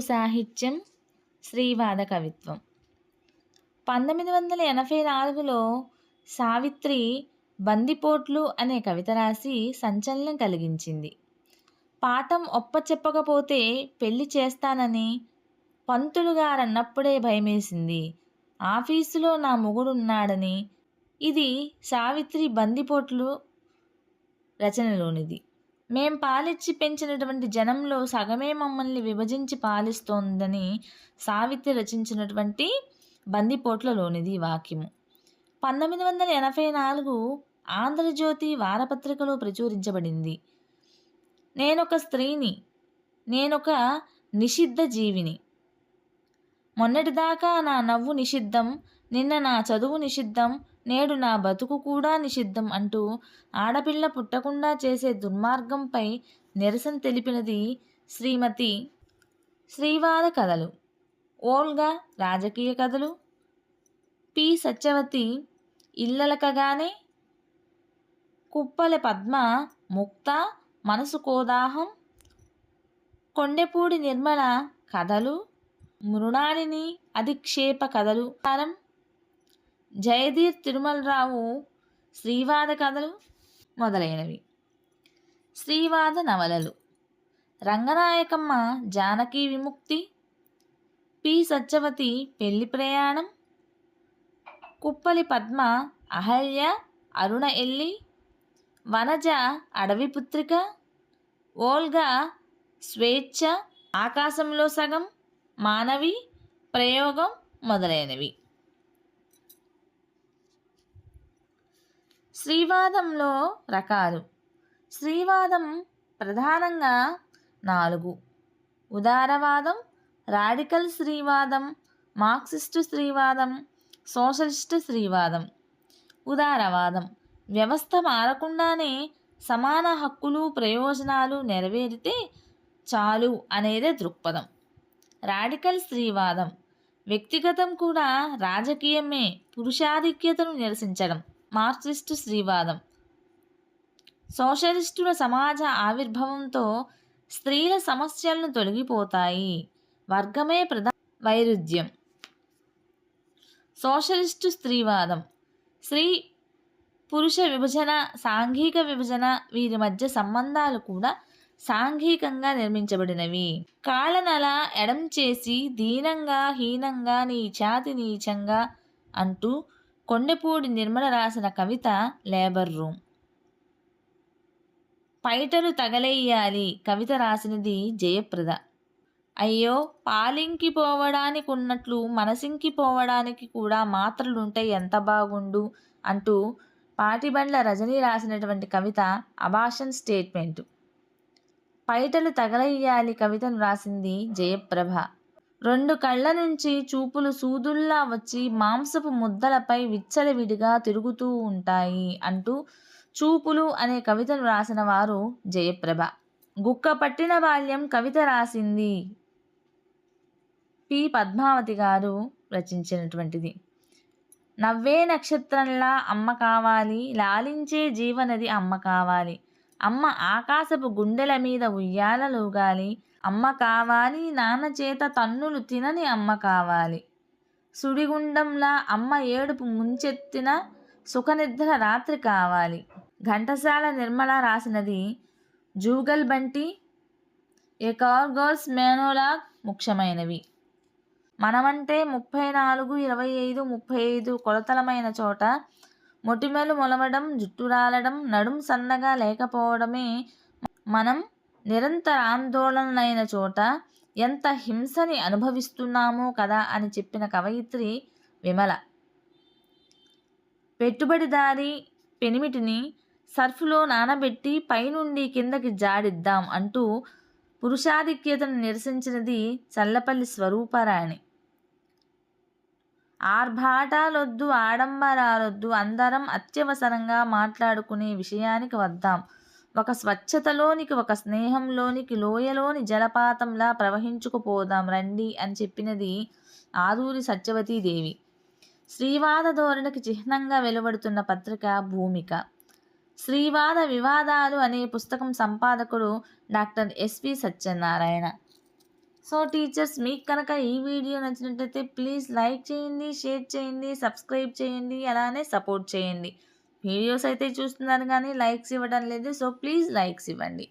తెలుగు సాహిత్యం శ్రీవాద కవిత్వం. పంతొమ్మిది వందల ఎనభై నాలుగులో సావిత్రి బందిపోట్లు అనే కవిత రాసి సంచలనం కలిగించింది. పాఠం ఒప్ప చెప్పకపోతే పెళ్ళి చేస్తానని పంతులు గారన్నప్పుడే భయమేసింది. ఆఫీసులో నా మొగుడున్నాడని. ఇది సావిత్రి బందిపోట్లు రచనలోనిది. మేం పాలిచ్చి పెంచినటువంటి జనంలో సగమే మమ్మల్ని విభజించి పాలిస్తోందని సావిత్రి రచించినటువంటి బందిపోట్లలోనిది వాక్యము. పంతొమ్మిది వందల ఎనభై నాలుగు ఆంధ్రజ్యోతి వారపత్రికలో ప్రచురించబడింది. నేనొక స్త్రీని నేనొక నిషిద్ధ జీవిని. మొన్నటిదాకా నా నవ్వు నిషిద్ధం నిన్న నా చదువు నిషిద్ధం నేడు నా బతుకు కూడా నిషిద్ధం అంటూ ఆడపిల్ల పుట్టకుండా చేసే దుర్మార్గంపై నిరసన తెలిపినది శ్రీమతి శ్రీవాద కథలు. ఓల్గా రాజకీయ కథలు. పి. సత్యవతి ఇల్లలకగానే. కుప్పల పద్మ ముక్త మనసు కోదాహం. కొండెపూడి నిర్మల కథలు. మృణాలిని అధిక్షేప కథలు. కారం జయధీర్ తిరుమలరావు శ్రీవాద కథలు మొదలైనవి. శ్రీవాద నవలలు. రంగనాయకమ్మ జానకి విముక్తి. పి. సత్యవతి పెళ్ళి ప్రయాణం. కుప్పలి పద్మ అహల్య అరుణ ఎల్లి. వనజ అడవి పుత్రిక. ఓల్గా స్వేచ్ఛ ఆకాశంలో సగం. మానవి ప్రయోగం మొదలైనవి. శ్రీవాదంలో రకాలు. శ్రీవాదం ప్రధానంగా నాలుగు. ఉదారవాదం రాడికల్ శ్రీవాదం మార్క్సిస్టు శ్రీవాదం సోషలిస్టు శ్రీవాదం. ఉదారవాదం వ్యవస్థ మారకుండానే సమాన హక్కులు ప్రయోజనాలు నెరవేరితే చాలు అనేదే దృక్పథం. రాడికల్ స్త్రీవాదం వ్యక్తిగతం కూడా రాజకీయమే పురుషాధిక్యతను నిరసించడం. మార్క్సిస్టు స్త్రీవాదం. సోషలిస్టుల సమాజ ఆవిర్భావంతో స్త్రీల సమస్యలను తొలగిపోతాయి. వర్గమే ప్రధాన వైరుధ్యం. సోషలిస్టు స్త్రీవాదం. స్త్రీ పురుష విభజన సాంఘిక విభజన వీరి మధ్య సంబంధాలు కూడా సాంఘికంగా నిర్మించబడినవి. కాళ్ళనల ఎడం చేసి దీనంగా హీనంగా నీ ఛాతి నీచంగా అంటూ కొండపూడి నిర్మల రాసిన కవిత లేబర్ రూమ్. పైటలు తగలేయాలి కవిత రాసినది జయప్రద. అయ్యో పాలింకి పోవడానికి ఉన్నట్లు మనసింకి పోవడానికి కూడా మాత్రలుంటే ఎంత బాగుండు అంటూ పాటిబండ్ల రజని రాసినటువంటి కవిత అభాషన్ స్టేట్మెంటు. పైటలు తగలయ్యాలి కవితను రాసింది జయప్రభ. రెండు కళ్ళ నుంచి చూపులు సూదుల్లా వచ్చి మాంసపు ముద్దలపై విచ్చలవిడిగా తిరుగుతూ ఉంటాయి అంటూ చూపులు అనే కవితను రాసిన వారు జయప్రభ. గుక్క పట్టిన బాల్యం కవిత రాసింది పి. పద్మావతి గారు రచించినటువంటిది. నవ్వే నక్షత్రంలా అమ్మ కావాలి లాలించే జీవనది అమ్మ కావాలి అమ్మ ఆకాశపు గుండెల మీద ఉయ్యాలలుగాలి అమ్మ కావాలి నాన్న చేత తన్నులు తినని అమ్మ కావాలి. సుడిగుండంలా అమ్మ ఏడుపు ముంచెత్తిన సుఖనిద్ర రాత్రి కావాలి. ఘంటసాల నిర్మల రాసినది జూగల్ బంటి ఏ కార్గోల్స్ మేనోలా ముఖ్యమైనవి. మనమంటే ముప్పై నాలుగు ఇరవై ఐదు ముప్పై ఐదు కొలతలమైన చోట మొటిమలు మొలవడం జుట్టు రాలడం నడుం సన్నగా లేకపోవడమే మనం నిరంతర ఆందోళనలైన చోట ఎంత హింసని అనుభవిస్తున్నామో కదా అని చెప్పిన కవయిత్రి విమల. పెట్టుబడిదారి పెనిమిటిని సర్ఫ్లో నానబెట్టి పైనుండి కిందకి జాడిద్దాం అంటూ పురుషాధిక్యతను నిరసించినది చల్లపల్లి స్వరూపరాణి. ఆర్భాటాలొద్దు ఆడంబరాలొద్దు అందరం అత్యవసరంగా మాట్లాడుకునే విషయానికి వద్దాం. ఒక స్వచ్ఛతలోనికి ఒక స్నేహంలోనికి లోయలోని జలపాతంలా ప్రవహించుకుపోదాం రండి అని చెప్పినది ఆదూరి సత్యవతీదేవి శ్రీవాద ధోరణికి చిహ్నంగా వెలువడుతున్న పత్రిక భూమిక. శ్రీవాద వివాదాలు అనే పుస్తకం సంపాదకుడు doctor SV Satyanarayana. So teachers మీకు కనుక ఈ వీడియో నచ్చినట్లయితే ప్లీజ్ లైక్ చేయండి షేర్ చేయండి సబ్స్క్రైబ్ చేయండి అలానే సపోర్ట్ చేయండి. వీడియోస్ అయితే చూస్తున్నారు కానీ లైక్స్ ఇవ్వడం లేదు. సో ప్లీజ్ లైక్స్ ఇవ్వండి.